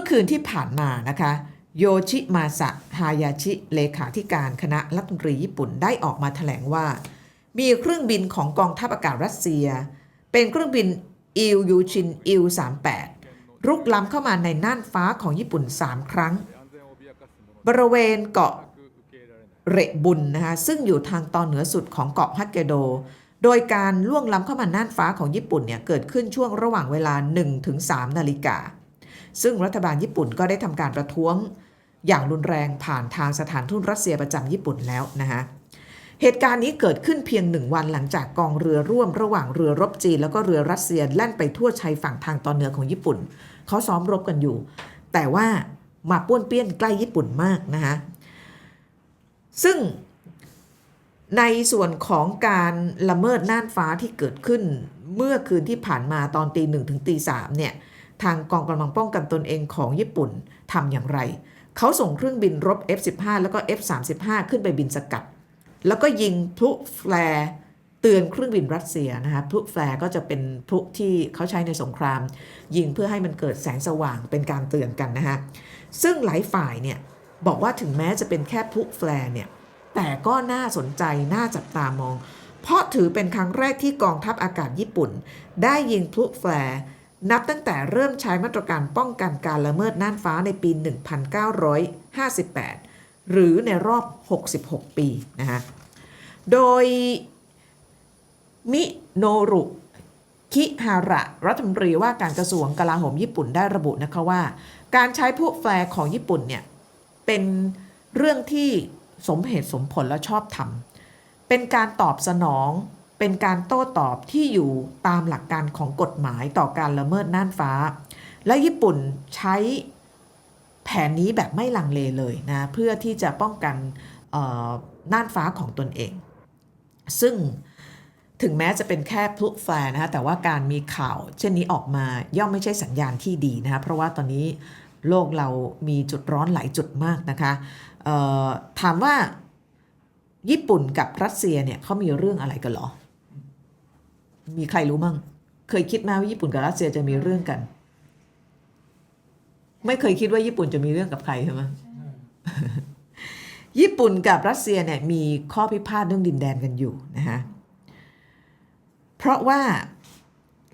มื่อคืนที่ผ่านมานะคะโยชิมาสะฮายาชิเลขาธิการคณะรัฐมนตรีญี่ปุ่นได้ออกมาแถลงว่า มีเครื่องบินของกองทัพอากาศรัสเซีย เป็นเครื่องบินอิลยูชินอิล38รุกล้ำเข้ามาในน่านฟ้าของญี่ปุ่น 3 ครั้ง บริเวณเกาะเรบุนนะคะซึ่งอยู่ทางตอนเหนือสุดของเกาะฮอกไกโด โดยการล่วงล้ำเข้ามาน่านฟ้าของญี่ปุ่นเนี่ยเกิดขึ้นช่วงระหว่างเวลา 1-3 นาฬิกา ซึ่งรัฐบาลญี่ปุ่นก็ได้ทำการประท้วงอย่างรุนแรงผ่านทางสถานทูตรัสเซียประจำญี่ปุ่นแล้วนะคะเหตุการณ์นี้เกิดขึ้นเพียงหนึ่งวันหลังจากกองเรือร่วมระหว่างเรือรบจีน แล้วก็เรือรัสเซียแล่นไปทั่วชายฝั่งทางตอนเหนือของญี่ปุ่น เขาซ้อมรบกันอยู่ แต่ว่ามาป้วนเปี้ยนใกล้ญี่ปุ่นมากนะคะซึ่งในส่วนของการละเมิดน่านฟ้าที่เกิดขึ้นเมื่อคืนที่ผ่านมาตอนตีหนึ่งถึงตีสามเนี่ย ทางกองกำลังป้องกันตนเองของญี่ปุ่นทำอย่างไร เขาส่งเครื่องบินรบ F-15 แล้วก็ F-35 ขึ้นไปบินสกัด แล้วก็ยิงพลุแฟร์เตือนเครื่องบินรัสเซียนะคะพลุแฟร์ก็จะเป็นพลุที่เขาใช้ในสงคราม ยิงเพื่อให้มันเกิดแสงสว่างเป็นการเตือนกันนะคะซึ่งหลายฝ่ายเนี่ยบอกว่าถึงแม้จะเป็นแค่พลุแฟร์เนี่ยแต่ก็น่าสนใจน่าจับตามอง เพราะถือเป็นครั้งแรกที่กองทัพอากาศญี่ปุ่น ได้ยิงพลุแฟร์ นับตั้งแต่เริ่มใช้มาตรการป้องกันการละเมิดน่านฟ้าในปี 1958 หรือในรอบ 66 ปีนะคะโดยมิโนรุคิฮาระรัฐมนตรีว่าการกระทรวงกลาโหมญี่ปุ่นได้ระบุนะคะว่า การใช้พวกแฟร์ของญี่ปุ่นเนี่ย เป็นเรื่องที่สมเหตุสมผลและชอบธรรม เป็นการตอบสนอง เป็นการโต้ตอบที่อยู่ตามหลักการของกฎหมายต่อการละเมิดน่านฟ้า และญี่ปุ่นใช้แผนนี้แบบไม่ลังเลเลยนะเพื่อที่จะป้องกันน่านฟ้าของตนเอง ซึ่งถึงแม้จะเป็นแค่พลุแฟร์นะคะแต่ว่าการมีข่าว เช่นนี้ออกมาย่อมไม่ใช่สัญญาณที่ดีนะคะเพราะว่าตอนนี้โลกเรามีจุดร้อนหลายจุดมากนะคะถามว่าญี่ปุ่นกับรัสเซียเนี่ยเขามีเรื่องอะไรกันหรอ มีใครรู้มั่ง เคยคิดไหมว่าญี่ปุ่นกับรัสเซียจะมีเรื่องกัน ไม่เคยคิดว่าญี่ปุ่นจะมีเรื่องกับใครใช่ไหมญี่ปุ่นกับรัสเซียเนี่ยมีข้อพิพาทเรื่องดินแดนกันอยู่นะคะเพราะว่า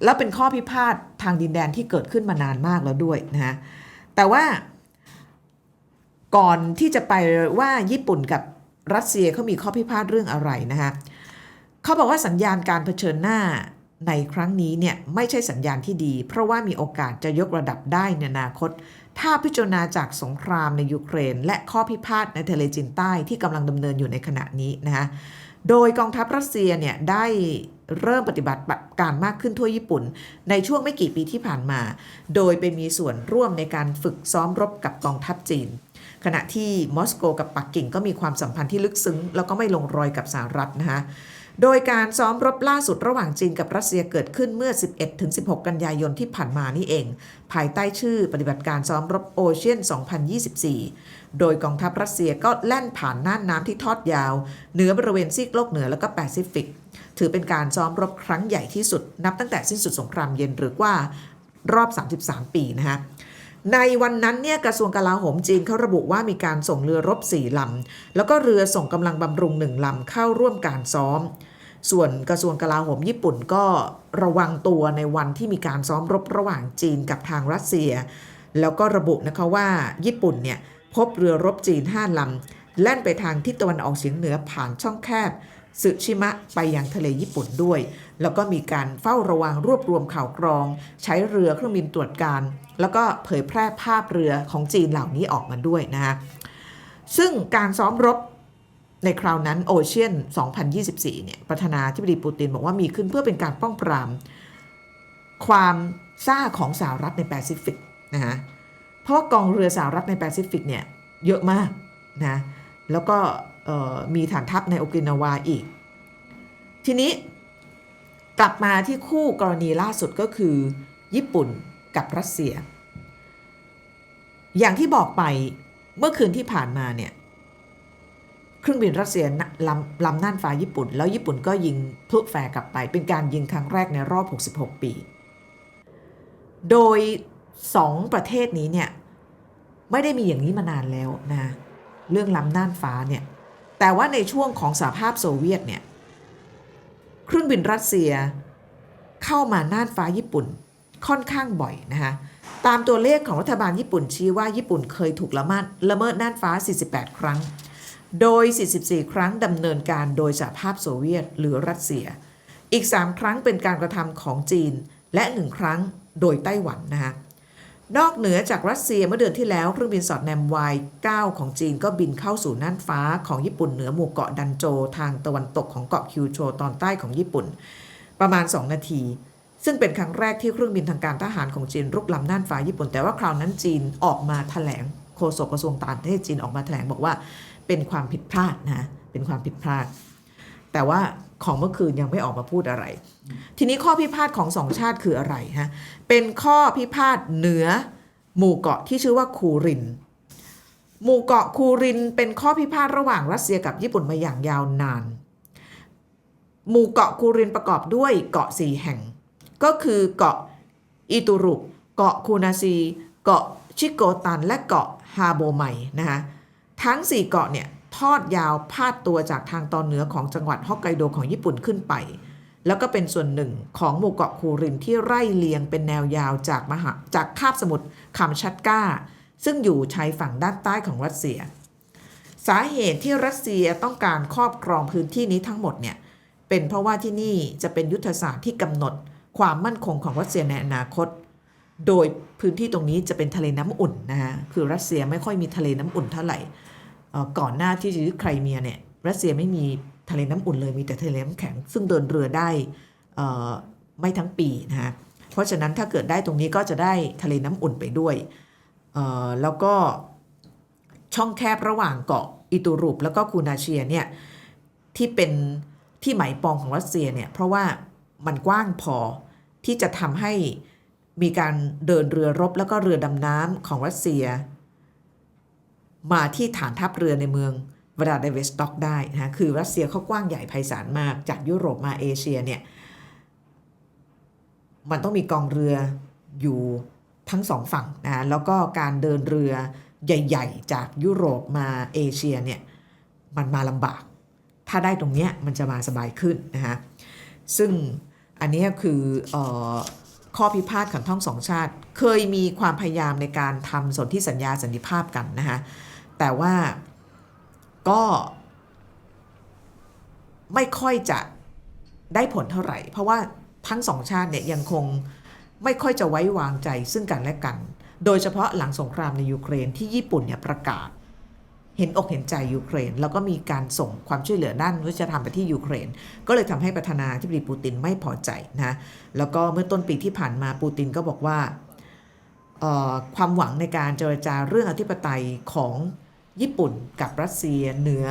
แล้วเป็นข้อพิพาททางดินแดนที่เกิดขึ้นมานานมากแล้วด้วยนะฮะแต่ว่าก่อนที่จะไปว่าญี่ปุ่นกับรัสเซียเขามีข้อพิพาทเรื่องอะไรนะคะ เขาบอกว่าสัญญาณการเผชิญหน้าในครั้งนี้เนี่ยไม่ใช่สัญญาณที่ดี เพราะว่ามีโอกาสจะยกระดับได้ในอนาคต ถ้าพิจารณาจากสงครามในยูเครน และข้อพิพาทในทะเลจีนใต้ที่กำลังดำเนินอยู่ในขณะนี้นะคะโดยกองทัพรัสเซียเนี่ยได้เริ่มปฏิบัติการมากขึ้นทั่วญี่ปุ่น ในช่วงไม่กี่ปีที่ผ่านมา โดยไปมีส่วนร่วมในการฝึกซ้อมรบกับกองทัพจีน ขณะที่มอสโกกับปักกิ่งก็มีความสัมพันธ์ที่ลึกซึ้ง แล้วก็ไม่ลงรอยกับสหรัฐนะคะ โดยการซ้อมรบล่าสุดระหว่างจีนกับรัสเซียเกิดขึ้นเมื่อ 11-16 กันยายนที่ผ่านมานี่เอง ภายใต้ชื่อปฏิบัติการซ้อมรบโอเชียน 2024 โดยกองทัพรัสเซียก็แล่นผ่านน่านน้ำที่ทอดยาว เหนือบริเวณซีกโลกเหนือแล้วก็แปซิฟิก ถือเป็นการซ้อมรบครั้งใหญ่ที่สุด นับตั้งแต่สิ้นสุดสงครามเย็นหรือว่ารอบ 33 ปีนะคะ ในวันนั้นเนี่ยกระทรวงกลาโหมจีนเขาระบุว่ามีการส่งเรือรบสี่ลำ แล้วก็เรือส่งกำลังบำรุงหนึ่งลำเข้าร่วมการซ้อม ส่วนกระทรวงกลาโหมญี่ปุ่นก็ระวังตัวในวันที่มีการซ้อมรบระหว่างจีนกับทางรัสเซีย แล้วก็ระบุนะคะว่าญี่ปุ่นเนี่ยพบเรือรบจีนห้าลำแล่นไปทางทิศตะวันออกเฉียงเหนือผ่านช่องแคบ สึชิมะไปยังทะเลญี่ปุ่นด้วย แล้วก็มีการเฝ้าระวังรวบรวมข่าวกรอง ใช้เรือเครื่องบินตรวจการ แล้วก็เผยแพร่ภาพเรือของจีนเหล่านี้ออกมาด้วยนะคะซึ่งการซ้อมรบในคราวนั้นโอเชียน 2024 เนี่ย ประธานาธิบดีปูตินบอกว่ามีขึ้นเพื่อเป็นการป้องปราม ความซ่าของสหรัฐในแปซิฟิกนะฮะ เพราะกองเรือสหรัฐในแปซิฟิกเนี่ยเยอะมากนะ แล้วก็ มีฐานทัพในโอกินาวาอีก ทีนี้กลับมาที่คู่กรณีล่าสุดก็คือ ญี่ปุ่นกับรัสเซีย อย่างที่บอกไปเมื่อคืนที่ผ่านมาเนี่ยเครื่องบินรัสเซียลำลำน่านฟ้าญี่ปุ่น แล้วญี่ปุ่นก็ยิงพลุแฟร์กลับไป เป็นการยิงครั้งแรกในรอบ 66 ปี โดย 2 ประเทศนี้เนี่ย ไม่ได้มีอย่างนี้มานานแล้วนะ เรื่องล้ำน่านฟ้าเนี่ย แต่ว่าในช่วงของสหภาพโซเวียตเนี่ยเครื่องบินรัสเซียเข้ามาน่านฟ้าญี่ปุ่นค่อนข้างบ่อยนะคะตามตัวเลขของรัฐบาลญี่ปุ่นชี้ว่าญี่ปุ่นเคยถูกละเมิดละเมิดน่านฟ้า 48 ครั้ง โดย 44 ครั้งดำเนินการโดยสหภาพโซเวียตหรือรัสเซีย อีก 3 ครั้งเป็นการกระทำของจีนและ 1 ครั้งโดยไต้หวันนะคะ นอกเหนือจากรัสเซียเมื่อเดือนที่แล้วเครื่องบินสอดแนม Y9 ของจีนก็บินเข้าสู่น่านฟ้าของญี่ปุ่นเหนือหมู่เกาะดันโจ ทางตะวันตกของเกาะคิวโชตอนใต้ของญี่ปุ่น ประมาณ 2 นาที ซึ่งเป็นครั้งแรกที่เครื่องบินทางการทหารของจีนรุกล้ำน่านฟ้าญี่ปุ่น แต่ว่าคราวนั้นจีนออกมาแถลงโฆษกกระทรวงต่างประเทศจีนออกมาแถลงบอกว่า เป็นความผิดพลาดนะเป็นความผิดพลาด แต่ว่า ของเมื่อคืนยังไม่ออกมาพูดอะไร ทีนี้ข้อพิพาทของสองชาติคืออะไรฮะเป็นข้อพิพาทเหนือหมู่เกาะที่ชื่อว่าคูริน หมู่เกาะคูรินเป็นข้อพิพาทระหว่างรัสเซียกับญี่ปุ่นมาอย่างยาวนาน หมู่เกาะคูรินประกอบด้วยเกาะสี่แห่ง ก็คือเกาะอิตุรุเกาะคูนาซี เกาะชิโกตัน และเกาะฮาโบไมนะคะทั้ง 4 เกาะเนี่ย ทอดยาวพาดตัวจากทางตอนเหนือของจังหวัดฮอกไกโดของญี่ปุ่นขึ้นไป แล้วก็เป็นส่วนหนึ่งของหมู่เกาะคูรินที่ไร่เลียงเป็นแนวยาวจากมหาจากคาบสมุทรคำชัดก้าซึ่งอยู่ชายฝั่งด้านใต้ของรัสเซีย สาเหตุที่รัสเซียต้องการครอบครองพื้นที่นี้ทั้งหมดเนี่ยเป็นเพราะว่าที่นี่จะเป็นยุทธศาสตร์ที่กำหนดความมั่นคงของรัสเซียในอนาคต โดยพื้นที่ตรงนี้จะเป็นทะเลน้ำอุ่นนะฮะคือรัสเซียไม่ค่อยมีทะเลน้ำอุ่นเท่าไหร่ ก่อนหน้าที่จะยึดไครเมียเนี่ยรัสเซียไม่มีทะเลน้ำอุ่นเลยมีแต่ทะเลน้ำแข็ง ซึ่งเดินเรือได้ไม่ทั้งปีนะฮะเพราะฉะนั้นถ้าเกิดได้ตรงนี้ก็จะได้ทะเลน้ำอุ่นไปด้วยแล้วก็ช่องแคบระหว่างเกาะอิตูรุปแล้วก็คูนาเชียเนี่ยที่เป็นที่หมายปองของรัสเซียเนี่ยเพราะว่ามันกว้างพอที่จะทำให้มีการเดินเรือรบแล้วก็เรือดำน้ำของรัสเซีย มาที่ฐานทัพเรือในเมืองวลาดิเวสต็อกได้นะคือรัสเซียเขากว้างใหญ่ไพศาลมากจากยุโรปมาเอเชียเนี่ยมันต้องมีกองเรืออยู่ทั้งสองฝั่งนะแล้วก็การเดินเรือใหญ่ ๆ จากยุโรปมาเอเชียเนี่ยมันมาลำบาก ถ้าได้ตรงเนี้ยมันจะมาสบายขึ้นนะฮะซึ่งอันนี้คือออข้อพิพาทของทั้งสองชาติ เคยมีความพยายามในการทำสนธิสัญญาสันติภาพกันนะฮะ แต่ว่าก็ไม่ค่อยจะได้ผลเท่าไหร่ เพราะว่าทั้งสองชาติเนี่ยยังคงไม่ค่อยจะไว้วางใจซึ่งกันและกัน โดยเฉพาะหลังสงครามในยูเครนที่ญี่ปุ่นเนี่ยประกาศ เห็นอกเห็นใจยูเครน แล้วก็มีการส่งความช่วยเหลือด้านมนุษยธรรมไปที่ยูเครน ก็เลยทำให้ประธานาธิบดีปูตินไม่พอใจนะแล้วก็เมื่อต้นปีที่ผ่านมาปูตินก็บอกว่าความหวังในการเจรจาเรื่องอธิปไตยของ ญี่ปุ่นกับรัสเซียเหนือ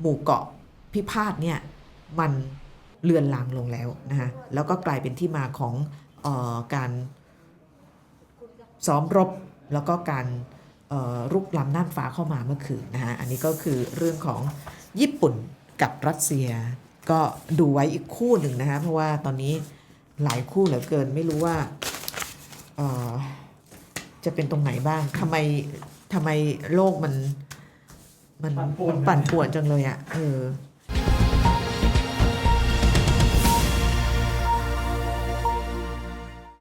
หมู่เกาะพิพาทเนี่ยมันเลือนลางลงแล้วนะฮะแล้วก็กลายเป็นที่มาของออการซ้อมรบแล้วก็การรุกล้ำน่านฟ้าเข้ามาเมื่อคืนนะฮะอันนี้ก็คือเรื่องของญี่ปุ่นกับรัสเซีย ก็ดูไว้อีกคู่หนึ่งนะฮะเพราะว่าตอนนี้หลายคู่เหลือเกินไม่รู้ว่าจะเป็นตรงไหนบ้างทำไมทำไมโลกมัน มันปั่นป่วนมันปั่นป่วนจังเลยอะ่ะเออ